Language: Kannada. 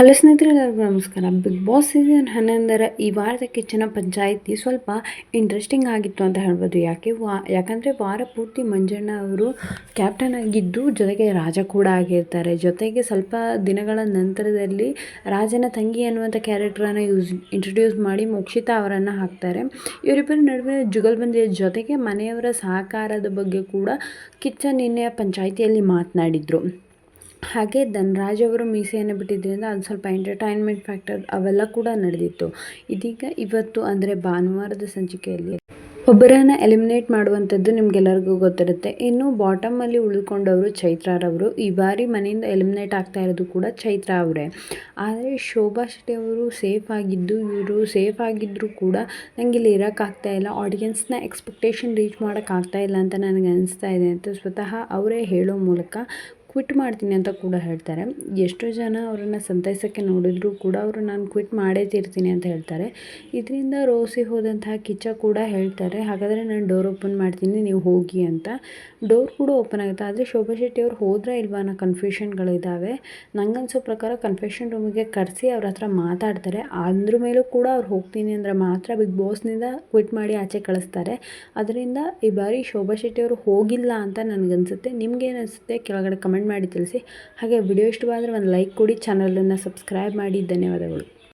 ಹಲೋ ಸ್ನೇಹಿತರೆಲ್ಲರಿಗೂ ನಮಸ್ಕಾರ. ಬಿಗ್ ಬಾಸ್ ಸೀಸನ್ ಹನ್ನೊಂದರ ಈ ವಾರದ ಕಿಚ್ಚನ ಪಂಚಾಯಿತಿ ಸ್ವಲ್ಪ ಇಂಟ್ರೆಸ್ಟಿಂಗ್ ಆಗಿತ್ತು ಅಂತ ಹೇಳ್ಬೋದು. ಯಾಕೆ ವಾ, ಯಾಕಂದರೆ ವಾರ ಪೂರ್ತಿ ಮಂಜಣ್ಣ ಅವರು ಕ್ಯಾಪ್ಟನ್ ಆಗಿದ್ದು ಜೊತೆಗೆ ರಾಜ ಕೂಡ ಆಗಿರ್ತಾರೆ. ಜೊತೆಗೆ ಸ್ವಲ್ಪ ದಿನಗಳ ನಂತರದಲ್ಲಿ ರಾಜನ ತಂಗಿ ಅನ್ನುವಂಥ ಕ್ಯಾರೆಕ್ಟರನ್ನು ಯೂಸ್ ಇಂಟ್ರೊಡ್ಯೂಸ್ ಮಾಡಿ ಮೋಕ್ಷಿತಾ ಅವರನ್ನು ಹಾಕ್ತಾರೆ. ಇವರಿಬ್ಬರ ನಡುವೆ ಜುಗಲ್ಬಂದಿಯ ಜೊತೆಗೆ ಮನೆಯವರ ಸಹಕಾರದ ಬಗ್ಗೆ ಕೂಡ ಕಿಚ್ಚ ನಿನ್ನೆಯ ಪಂಚಾಯಿತಿಯಲ್ಲಿ ಮಾತನಾಡಿದರು. ಹಾಗೆ ಧನ್ರಾಜ್ ಅವರು ಮೀಸೆಯನ್ನು ಬಿಟ್ಟಿದ್ದರಿಂದ ಅದು ಸ್ವಲ್ಪ ಎಂಟರ್ಟೈನ್ಮೆಂಟ್ ಫ್ಯಾಕ್ಟರ್ ಅವೆಲ್ಲ ಕೂಡ ನಡೆದಿತ್ತು. ಇದೀಗ ಇವತ್ತು ಅಂದರೆ ಭಾನುವಾರದ ಸಂಚಿಕೆಯಲ್ಲಿ. ಒಬ್ಬರನ್ನು ಎಲಿಮಿನೇಟ್ ಮಾಡುವಂಥದ್ದು ನಿಮಗೆಲ್ಲರಿಗೂ ಗೊತ್ತಿರುತ್ತೆ. ಇನ್ನು ಬಾಟಮಲ್ಲಿ ಉಳ್ಕೊಂಡವರು ಚೈತ್ರಾರವರು ಈ ಬಾರಿ ಮನೆಯಿಂದ ಎಲಿಮಿನೇಟ್ ಆಗ್ತಾ ಇರೋದು ಕೂಡ ಚೈತ್ರ ಅವರೇ. ಆದರೆ ಶೋಭಾ ಶೆಟ್ಟಿ ಅವರು ಸೇಫ್ ಆಗಿದ್ದು, ಇವರು ಸೇಫ್ ಆಗಿದ್ದರೂ ಕೂಡ ನನಗೆ ಇಲ್ಲಿ ಇರೋಕ್ಕಾಗ್ತಾ ಇಲ್ಲ. ಆಡಿಯನ್ಸ್ನ ಎಕ್ಸ್ಪೆಕ್ಟೇಷನ್ ರೀಚ್ ಮಾಡೋಕ್ಕಾಗ್ತಾ ಇಲ್ಲ ಅಂತ ನನಗೆ ಅನಿಸ್ತಾ ಇದೆ ಅಂತ ಸ್ವತಃ ಅವರೇ ಹೇಳೋ ಮೂಲಕ ಕ್ವಿಟ್ ಮಾಡ್ತೀನಿ ಅಂತ ಕೂಡ ಹೇಳ್ತಾರೆ. ಎಷ್ಟೋ ಜನ ಅವರನ್ನು ಸಂತೈಸೋಕ್ಕೆ ನೋಡಿದರೂ ಕೂಡ ಅವರು ನಾನು ಕ್ವಿಟ್ ಮಾಡೇ ತೀರ್ತೀನಿ ಅಂತ ಹೇಳ್ತಾರೆ. ಇದರಿಂದ ರೋಸಿ ಹೋದಂತಹ ಕಿಚ್ಚ ಕೂಡ ಹೇಳ್ತಾರೆ. ಹಾಗಾದರೆ ನಾನು ಡೋರ್ ಓಪನ್ ಮಾಡ್ತೀನಿ, ನೀವು ಹೋಗಿ ಅಂತ. ಡೋರ್ ಕೂಡ ಓಪನ್ ಆಗುತ್ತೆ. ಆದರೆ ಶೋಭಾ ಶೆಟ್ಟಿ ಅವ್ರು ಹೋದ್ರಾ ಇಲ್ವಾ ಅನ್ನೋ ಕನ್ಫ್ಯೂಷನ್ಗಳಿದ್ದಾವೆ ನಂಗನ್ಸೋ ಪ್ರಕಾರ ಕನ್ಫೆಷನ್ ರೂಮಿಗೆ ಕರೆಸಿ ಅವ್ರ ಹತ್ರ ಮಾತಾಡ್ತಾರೆ. ಅಂದ್ರ ಮೇಲೂ ಕೂಡ ಅವ್ರು ಹೋಗ್ತೀನಿ ಅಂದರೆ ಮಾತ್ರ ಬಿಗ್ ಬಾಸ್ನಿಂದ ಕ್ವಿಟ್ ಮಾಡಿ ಆಚೆ ಕಳಿಸ್ತಾರೆ. ಅದರಿಂದ ಈ ಬಾರಿ ಶೋಭಾ ಶೆಟ್ಟಿ ಅವರು ಹೋಗಿಲ್ಲ ಅಂತ ನನಗನ್ಸುತ್ತೆ. ನಿಮ್ಗೇನು ಅನಿಸುತ್ತೆ ಕೆಳಗಡೆ ಕಮೆಂಟ್ ಮಾಡಿ ತಿಳಿಸಿ. ಹಾಗೆ ವಿಡಿಯೋ ಇಷ್ಟವಾದರೆ ಒಂದು ಲೈಕ್ ಕೊಡಿ ಚಾನಲನ್ನು ಸಬ್ಸ್ಕ್ರೈಬ್ ಮಾಡಿ. ಧನ್ಯವಾದಗಳು.